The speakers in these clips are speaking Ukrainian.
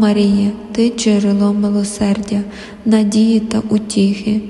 Марія, ти джерело милосердя, надії та утіхи.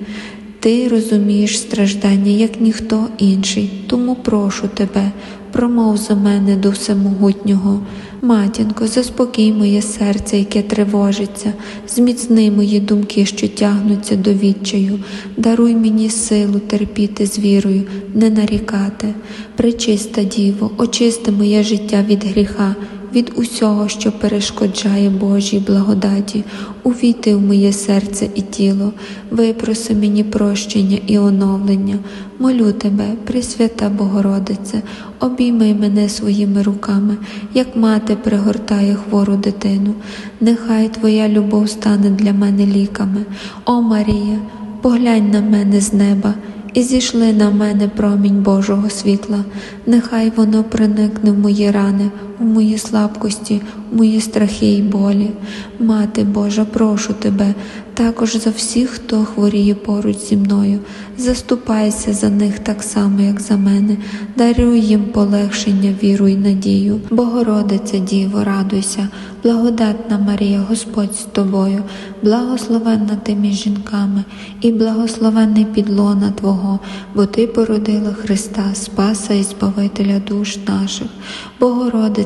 Ти розумієш страждання, як ніхто інший, тому прошу тебе, промов за мене до всемогутнього. Матінко, заспокій моє серце, яке тривожиться, зміцни мої думки, що тягнуться до відчаю, даруй мені силу терпіти з вірою, не нарікати. Пречиста Діво, очисти моє життя від гріха, від усього, що перешкоджає Божій благодаті, увійти в моє серце і тіло, випроси мені прощення і оновлення. Молю тебе, Пресвята Богородице, обійми мене своїми руками, як мати пригортає хвору дитину. Нехай Твоя любов стане для мене ліками. О Марія, поглянь на мене з неба. І зійшли на мене промінь Божого світла, нехай воно проникне в мої рани, у мої слабкості, в мої страхи й болі. Мати Божа, прошу тебе, також за всіх, хто хворіє поруч зі мною, заступайся за них так само, як за мене, даруй їм полегшення, віру й надію. Богородице Діво, радуйся, благодатна Марія, Господь з тобою, благословенна ти між жінками, і благословенний підлона Твого, бо Ти породила Христа, Спаса і Збавителя душ наших.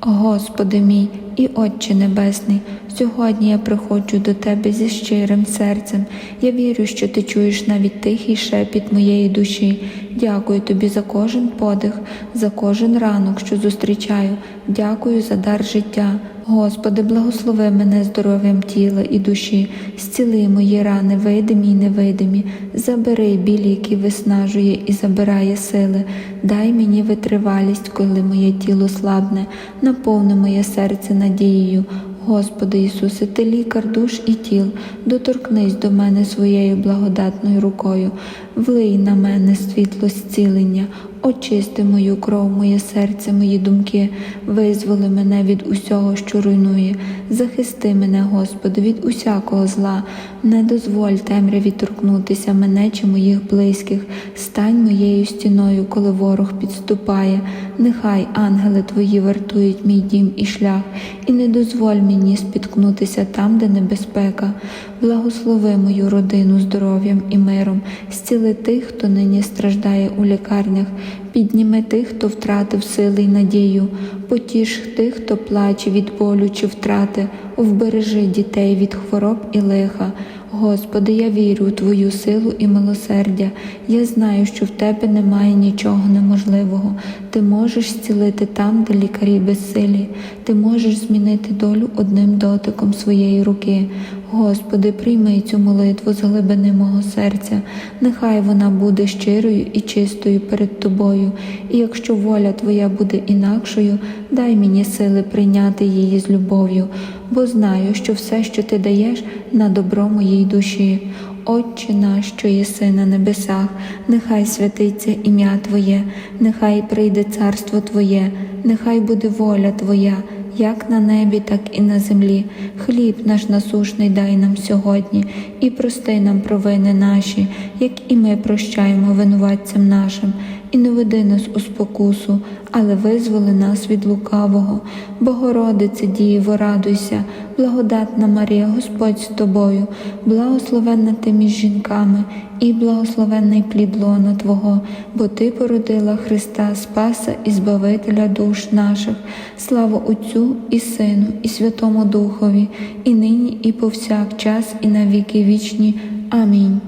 Господи мій і Отче Небесний, сьогодні я приходжу до Тебе зі щирим серцем. Я вірю, що Ти чуєш навіть тихий шепіт моєї душі. Дякую Тобі за кожен подих, за кожен ранок, що зустрічаю. Дякую за дар життя. Господи, благослови мене здоров'ям тіла і душі, зціли мої рани, видимі й невидимі, забери біль, який виснажує і забирає сили, дай мені витривалість, коли моє тіло слабне, наповни моє серце надією. Господи Ісусе, Ти лікар душ і тіл, доторкнись до мене своєю благодатною рукою, влий на мене світло зцілення, очисти мою кров, моє серце, мої думки, визволи мене від усього, що руйнує, захисти мене, Господи, від усякого зла, не дозволь темряві торкнутися мене чи моїх близьких, стань моєю стіною, коли ворог підступає, нехай ангели Твої вартують мій дім і шлях, і не дозволь мені спіткнутися там, де небезпека. Благослови мою родину здоров'ям і миром, зціли тих, хто нині страждає у лікарнях, підніми тих, хто втратив сили й надію, потіш тих, хто плаче від болю чи втрати, вбережи дітей від хвороб і лиха. Господи, я вірю у Твою силу і милосердя. Я знаю, що в Тебе немає нічого неможливого. Ти можеш зцілити там, де лікарі безсилі. Ти можеш змінити долю одним дотиком своєї руки. Господи, прийми цю молитву з глибини мого серця. Нехай вона буде щирою і чистою перед Тобою. І якщо воля Твоя буде інакшою, дай мені сили прийняти її з любов'ю, бо знаю, що все, що ти даєш, на добро моїй душі. Отче наш, що єси на небесах, нехай святиться ім'я Твоє, нехай прийде царство Твоє, нехай буде воля Твоя, як на небі, так і на землі. Хліб наш насушний дай нам сьогодні, і прости нам провини наші, як і ми прощаємо винуватцям нашим, і не веди нас у спокусу, але визволи нас від лукавого. Богородице Діво, радуйся, благодатна Марія, Господь з тобою, благословенна ти між жінками, і благословенний плід лона Твого, бо Ти породила Христа Спаса і Збавителя душ наших. Слава Отцю і Сину, і Святому Духові, і нині, і повсякчас, і на віки вічні. Амінь.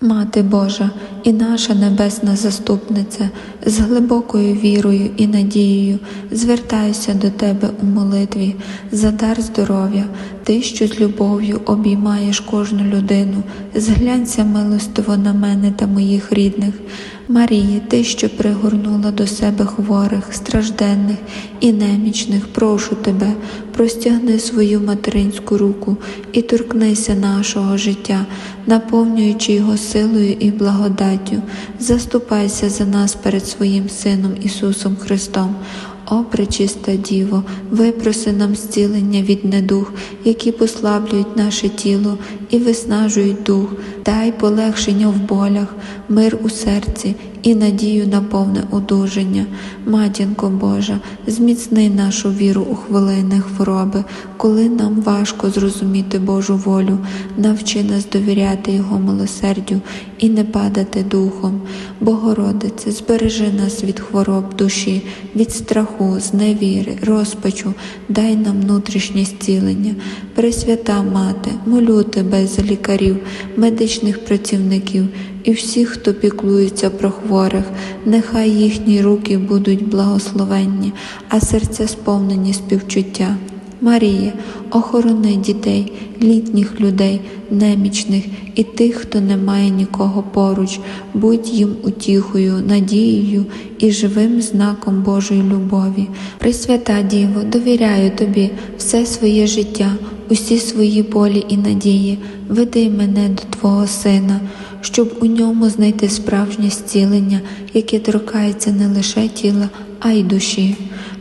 Мати Божа і наша небесна заступниця, з глибокою вірою і надією звертаюся до Тебе у молитві. За дар здоров'я, Ти, що з любов'ю обіймаєш кожну людину, зглянься милостиво на мене та моїх рідних. Марія, ти, що пригорнула до себе хворих, стражденних і немічних, прошу тебе, простягни свою материнську руку і торкнися нашого життя, наповнюючи його силою і благодаттю. Заступайся за нас перед своїм Сином Ісусом Христом. О, пречиста Діво, випроси нам зцілення від недух, які послаблюють наше тіло і виснажують дух, дай полегшення в болях, мир у серці і надію на повне одужання. Матінко Божа, зміцни нашу віру у хвилини хвороби, коли нам важко зрозуміти Божу волю, навчи нас довіряти Його милосердю і не падати духом. Богородице, збережи нас від хвороб душі, від страху, зневіри, розпачу, дай нам внутрішнє зцілення. Пресвята Мати, молю тебе за лікарів, медичних працівників і всіх, хто піклується про хворих, нехай їхні руки будуть благословенні, а серця сповнені співчуття. Марія, охорони дітей, літніх людей, немічних і тих, хто не має нікого поруч, будь їм утіхою, надією і живим знаком Божої любові. Пресвята Діво, довіряю тобі все своє життя, усі свої болі і надії, веди мене до Твого Сина, щоб у ньому знайти справжнє зцілення, яке торкається не лише тіла, а й душі.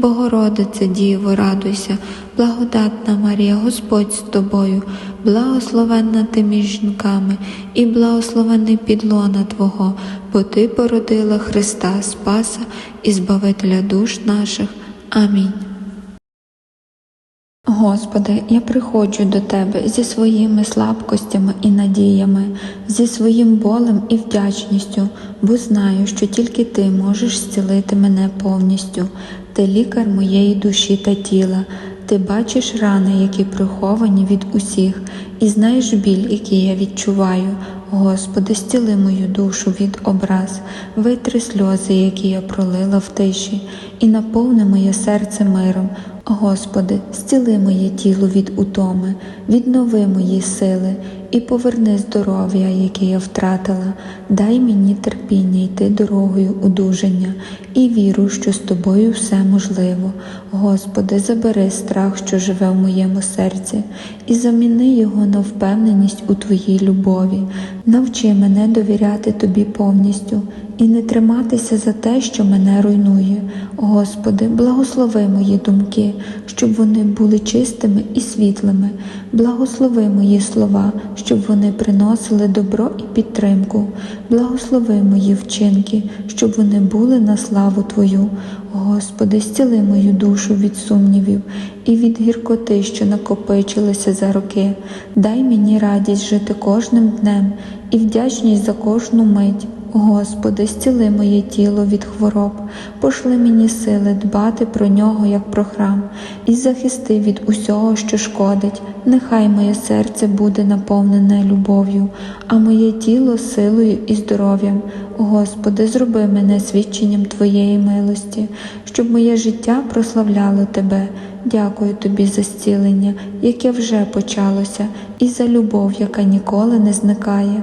Богородице Діво, радуйся, благодатна Марія, Господь з тобою, благословенна ти між жінками, і благословений підлона Твого, бо Ти породила Христа, Спаса і Збавителя душ наших. Амінь. Господи, я приходжу до Тебе зі своїми слабкостями і надіями, зі своїм болем і вдячністю, бо знаю, що тільки Ти можеш зцілити мене повністю. Ти лікар моєї душі та тіла. Ти бачиш рани, які приховані від усіх, і знаєш біль, який я відчуваю. Господи, стіли мою душу від образ, витри сльози, які я пролила в тиші, і наповни моє серце миром. Господи, зціли моє тіло від утоми, віднови мої сили і поверни здоров'я, яке я втратила, дай мені терпіння йти дорогою одужання і віру, що з тобою все можливо. Господи, забери страх, що живе в моєму серці, і заміни його на впевненість у Твоїй любові. Навчи мене довіряти Тобі повністю і не триматися за те, що мене руйнує. Господи, благослови мої думки, щоб вони були чистими і світлими. Благослови мої слова, щоб вони приносили добро і підтримку. Благослови мої вчинки, щоб вони були на славу Твою. Господи, зціли мою душу від сумнівів і від гіркоти, що накопичилися за роки. Дай мені радість жити кожним днем і вдячність за кожну мить. Господи, зціли моє тіло від хвороб, пошли мені сили дбати про нього, як про храм, і захисти від усього, що шкодить. Нехай моє серце буде наповнене любов'ю, а моє тіло силою і здоров'ям. Господи, зроби мене свідченням Твоєї милості, щоб моє життя прославляло Тебе. Дякую Тобі за зцілення, яке вже почалося, і за любов, яка ніколи не зникає.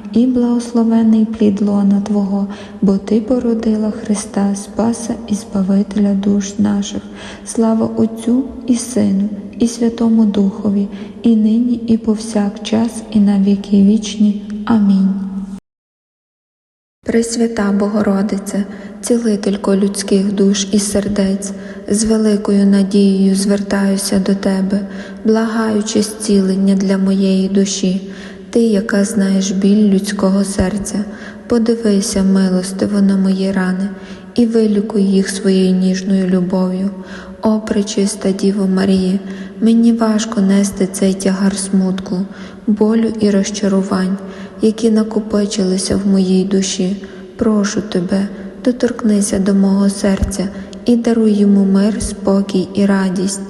і благословений плід лона Твого, бо Ти породила Христа, Спаса і Збавителя душ наших. Слава Отцю і Сину, і Святому Духові, і нині, і повсякчас, і на віки вічні. Амінь. Пресвята Богородице, цілителько людських душ і сердець, з великою надією звертаюся до Тебе, благаючи зцілення для моєї душі, Ти, яка знаєш біль людського серця, подивися милостиво на мої рани і вилікуй їх своєю ніжною любов'ю. О, пречиста Діво Марія, мені важко нести цей тягар смутку, болю і розчарувань, які накопичилися в моїй душі. Прошу тебе, доторкнися до мого серця і даруй йому мир, спокій і радість.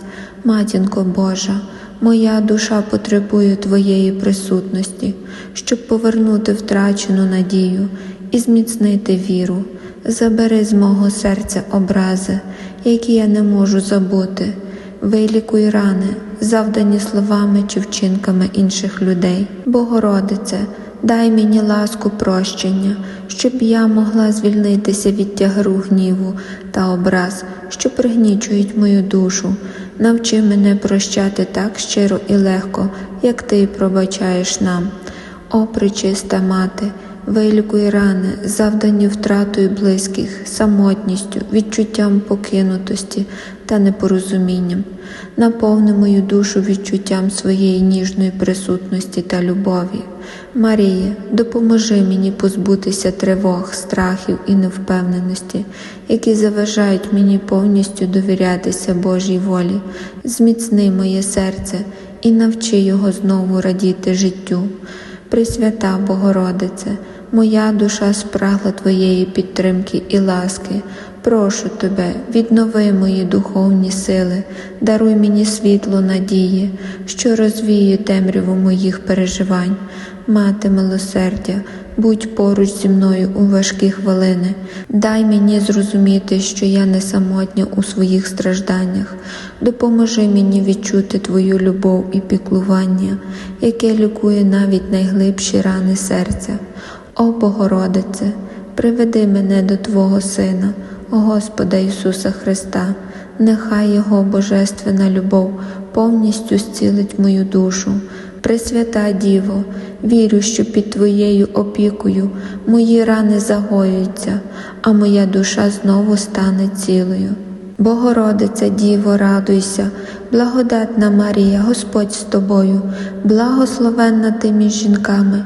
Матінко Божа, моя душа потребує Твоєї присутності, щоб повернути втрачену надію і зміцнити віру. Забери з мого серця образи, які я не можу забути. Вилікуй рани, завдані словами чи вчинками інших людей. Богородице, дай мені ласку прощення, щоб я могла звільнитися від тягару гніву та образ, що пригнічують мою душу. Навчи мене прощати так щиро і легко, як ти пробачаєш нам. О, причиста мати, вилікуй рани, завдані втратою близьких, самотністю, відчуттям покинутості та непорозумінням. Наповни мою душу відчуттям своєї ніжної присутності та любові. Марія, допоможи мені позбутися тривог, страхів і невпевненості, які заважають мені повністю довірятися Божій волі. Зміцни моє серце і навчи його знову радіти життю. Пресвята Богородице, моя душа спрагла Твоєї підтримки і ласки. Прошу тебе, віднови мої духовні сили, даруй мені світло надії, що розвіє темряву моїх переживань. Мати милосердя, будь поруч зі мною у важкі хвилини, дай мені зрозуміти, що я не самотня у своїх стражданнях. Допоможи мені відчути Твою любов і піклування, яке лікує навіть найглибші рани серця. О Богородице, приведи мене до Твого Сина, Господа Ісуса Христа, нехай Його божественна любов повністю зцілить мою душу. Пресвята Діво, вірю, що під Твоєю опікою мої рани загоюються, а моя душа знову стане цілою. Богородиця Діво, радуйся, благодатна Марія, Господь з тобою, благословенна ти між жінками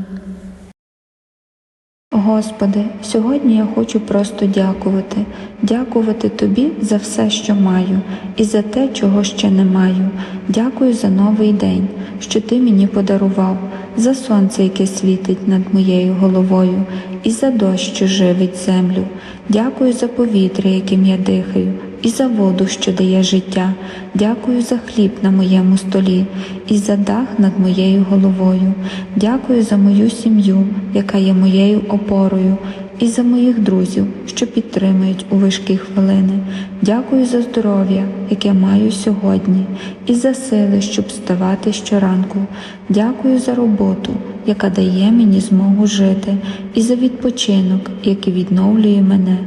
Господи, сьогодні я хочу просто дякувати, дякувати Тобі за все, що маю, і за те, чого ще не маю. Дякую за новий день, що Ти мені подарував, за сонце, яке світить над моєю головою, і за дощ, що живить землю. Дякую за повітря, яким я дихаю, і за воду, що дає життя. Дякую за хліб на моєму столі, і за дах над моєю головою. Дякую за мою сім'ю, яка є моєю опорою, і за моїх друзів, що підтримують у важкі хвилини. Дякую за здоров'я, яке маю сьогодні, і за сили, щоб вставати щоранку. Дякую за роботу, яка дає мені змогу жити, і за відпочинок, який відновлює мене.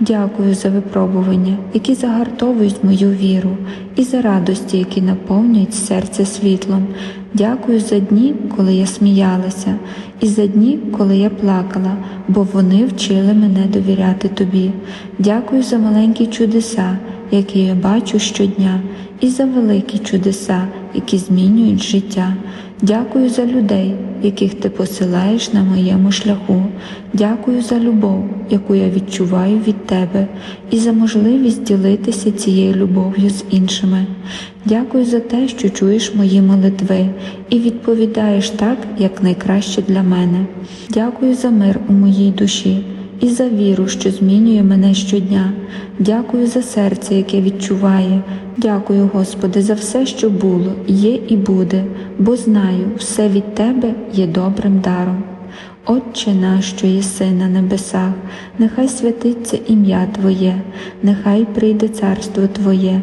Дякую за випробування, які загартовують мою віру, і за радості, які наповнюють серце світлом. Дякую за дні, коли я сміялася, і за дні, коли я плакала, бо вони вчили мене довіряти тобі. Дякую за маленькі чудеса, які я бачу щодня, і за великі чудеса, які змінюють життя. Дякую за людей, яких ти посилаєш на моєму шляху. Дякую за любов, яку я відчуваю від тебе, і за можливість ділитися цією любов'ю з іншими. Дякую за те, що чуєш мої молитви і відповідаєш так, як найкраще для мене. Дякую за мир у моїй душі і за віру, що змінює мене щодня. Дякую за серце, яке відчуває. Дякую, Господи, за все, що було, є і буде, бо знаю, все від Тебе є добрим даром. Отче наш, що єси на небесах, нехай святиться ім'я Твоє, нехай прийде царство Твоє,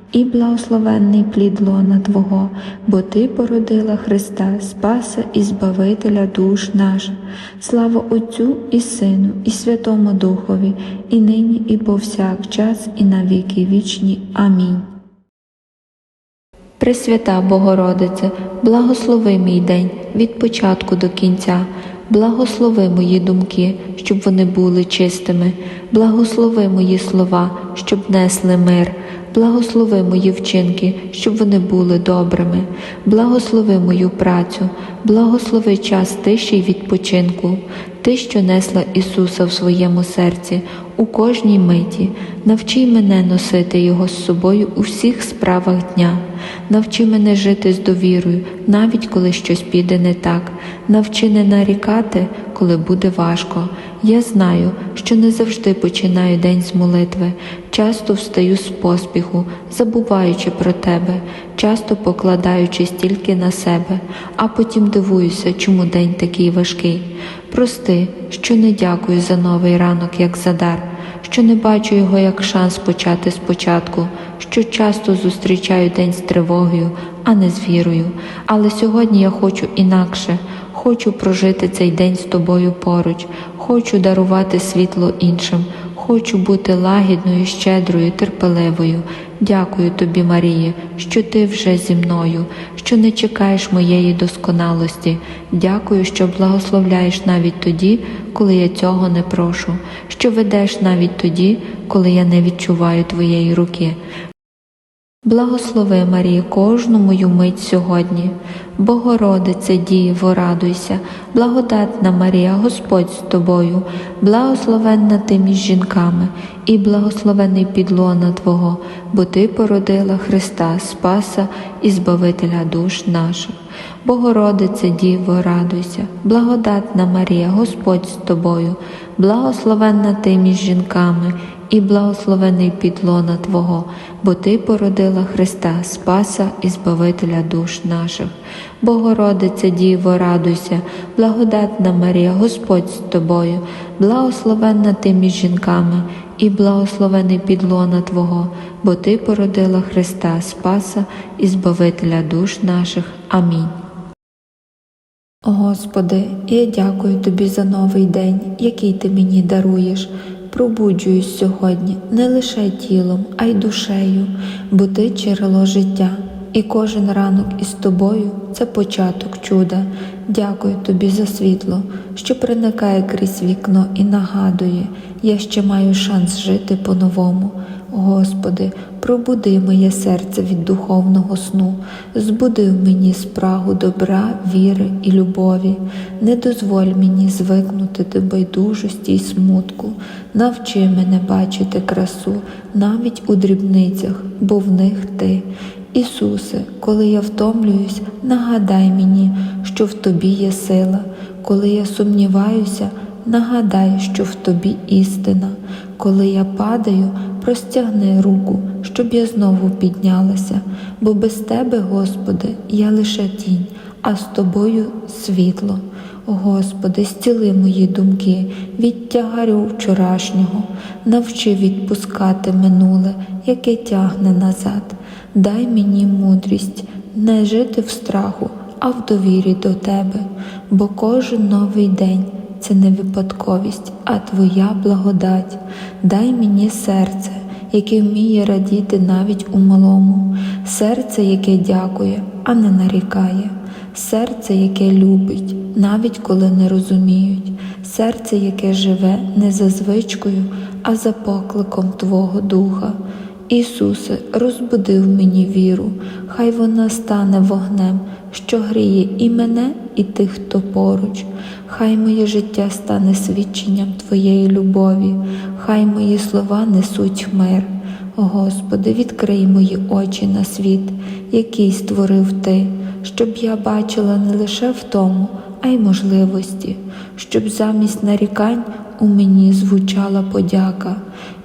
і благословенний плід лона Твого, бо Ти породила Христа, Спаса і Збавителя душ наших. Слава Отцю і Сину, і Святому Духові, і нині, і повсякчас, і на віки вічні. Амінь. Пресвята Богородице, благослови мій день від початку до кінця, благослови мої думки, щоб вони були чистими, благослови мої слова, щоб несли мир, благослови мої вчинки, щоб вони були добрими, благослови мою працю, благослови час тиші й відпочинку, ти, що несла Ісуса в своєму серці у кожній миті, навчи мене носити Його з собою у всіх справах дня. Навчи мене жити з довірою, навіть коли щось піде не так. Навчи не нарікати, коли буде важко. Я знаю, що не завжди починаю день з молитви, часто встаю з поспіху, забуваючи про тебе, часто покладаючись тільки на себе, а потім дивуюся, чому день такий важкий. Прости, що не дякую за новий ранок, як за дар, що не бачу його як шанс почати спочатку, що часто зустрічаю день з тривогою, а не з вірою. Але сьогодні я хочу інакше. Хочу прожити цей день з тобою поруч, хочу дарувати світло іншим, хочу бути лагідною, щедрою, терпеливою. Дякую тобі, Марії, що ти вже зі мною, що не чекаєш моєї досконалості. Дякую, що благословляєш навіть тоді, коли я цього не прошу, що ведеш навіть тоді, коли я не відчуваю твоєї руки. Благослови, Марії, кожну мою мить сьогодні. Богородице Діво, радуйся, благодатна Марія, Господь з тобою, благословенна ти між жінками, і благословений підлона Твого, бо Ти породила Христа, Спаса і Збавителя душ наших. Богородице Діво, радуйся, благодатна Марія, Господь з тобою, благословенна ти між жінками, і благословений підлона Твого, бо Ти породила Христа, Спаса і Збавителя душ наших. Богородице Діво, радуйся, благодатна Марія, Господь з тобою, благословенна ти між жінками, і благословений підлона Твого, бо Ти породила Христа, Спаса і Збавителя душ наших. Амінь. Господи, я дякую Тобі за новий день, який Ти мені даруєш. Пробуджуюсь сьогодні не лише тілом, а й душею, бо Ти джерело життя, і кожен ранок із тобою це початок чуда. Дякую тобі за світло, що проникає крізь вікно і нагадує, я ще маю шанс жити по-новому. Господи, пробуди моє серце від духовного сну, збуди в мені спрагу добра, віри і любові, не дозволь мені звикнути до байдужості й смутку, навчи мене бачити красу навіть у дрібницях, бо в них ти. Ісусе, коли я втомлююсь, нагадай мені, що в Тобі є сила, коли я сумніваюся, нагадай, що в Тобі істина, коли я падаю, простягни руку, щоб я знову піднялася, бо без Тебе, Господи, я лише тінь, а з Тобою світло. Господи, зціли мої думки від тягарю вчорашнього, навчи відпускати минуле, яке тягне назад. Дай мені мудрість не жити в страху, а в довірі до Тебе, бо кожен новий день це не випадковість, а Твоя благодать. Дай мені серце, яке вміє радіти навіть у малому, серце, яке дякує, а не нарікає, серце, яке любить, навіть коли не розуміють, серце, яке живе не за звичкою, а за покликом Твого Духа. Ісусе, розбуди в мені віру, хай вона стане вогнем, що гріє і мене, і тих, хто поруч. Хай моє життя стане свідченням Твоєї любові, хай мої слова несуть мир. Господи, відкрий мої очі на світ, який створив Ти, щоб я бачила не лише в тому, а й можливості, щоб замість нарікань у мені звучала подяка,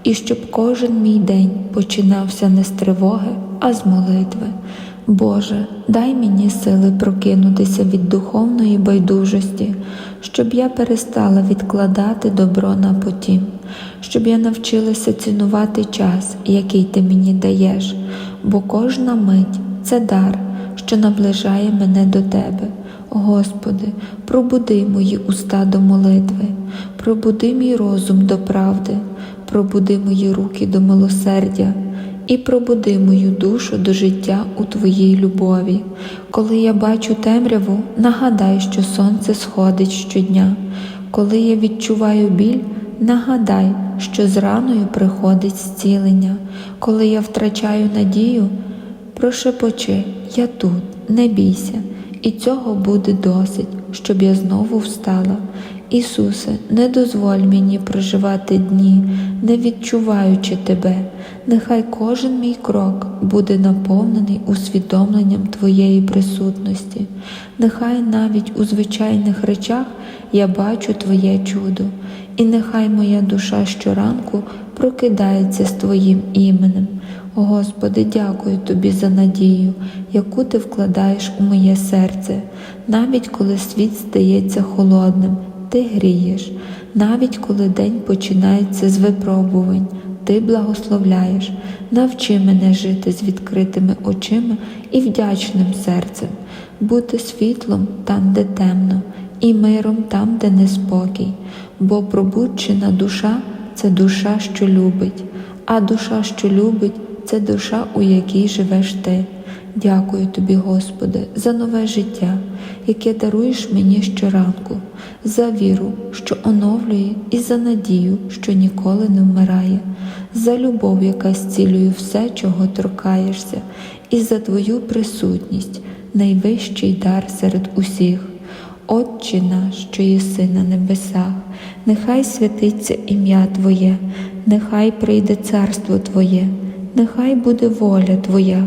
і щоб кожен мій день починався не з тривоги, а з молитви. Боже, дай мені сили прокинутися від духовної байдужості, щоб я перестала відкладати добро на потім, щоб я навчилася цінувати час, який ти мені даєш, бо кожна мить це дар, що наближає мене до Тебе. Господи, пробуди мої уста до молитви, пробуди мій розум до правди, пробуди мої руки до милосердя і пробуди мою душу до життя у Твоїй любові. Коли я бачу темряву, нагадай, що сонце сходить щодня. Коли я відчуваю біль, нагадай, що з раною приходить зцілення. Коли я втрачаю надію, прошепочи, я тут, не бійся, і цього буде досить, щоб я знову встала. Ісусе, не дозволь мені проживати дні, не відчуваючи Тебе. Нехай кожен мій крок буде наповнений усвідомленням Твоєї присутності. Нехай навіть у звичайних речах я бачу Твоє чудо, і нехай моя душа щоранку прокидається з Твоїм іменем. Господи, дякую Тобі за надію, яку Ти вкладаєш у моє серце, навіть коли світ здається холодним, Ти грієш, навіть коли день починається з випробувань, Ти благословляєш, навчи мене жити з відкритими очима і вдячним серцем, бути світлом там, де темно, і миром там, де неспокій, бо пробуджена душа це душа, що любить, а душа, що любить, це душа, у якій живеш ти. Дякую тобі, Господи, за нове життя, яке даруєш мені щоранку, за віру, що оновлює, і за надію, що ніколи не вмирає, за любов, яка зцілює все, чого торкаєшся, і за Твою присутність, найвищий дар серед усіх. Отче наш, що єси на небесах, нехай святиться ім'я Твоє, нехай прийде царство Твоє, нехай буде воля Твоя,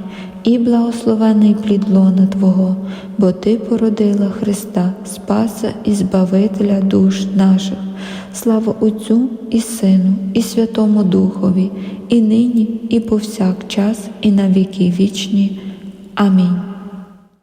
і благословений плід лона Твого, бо Ти породила Христа, Спаса і Збавителя душ наших. Слава Отцю і Сину, і Святому Духові, і нині, і повсякчас, і на віки вічні. Амінь.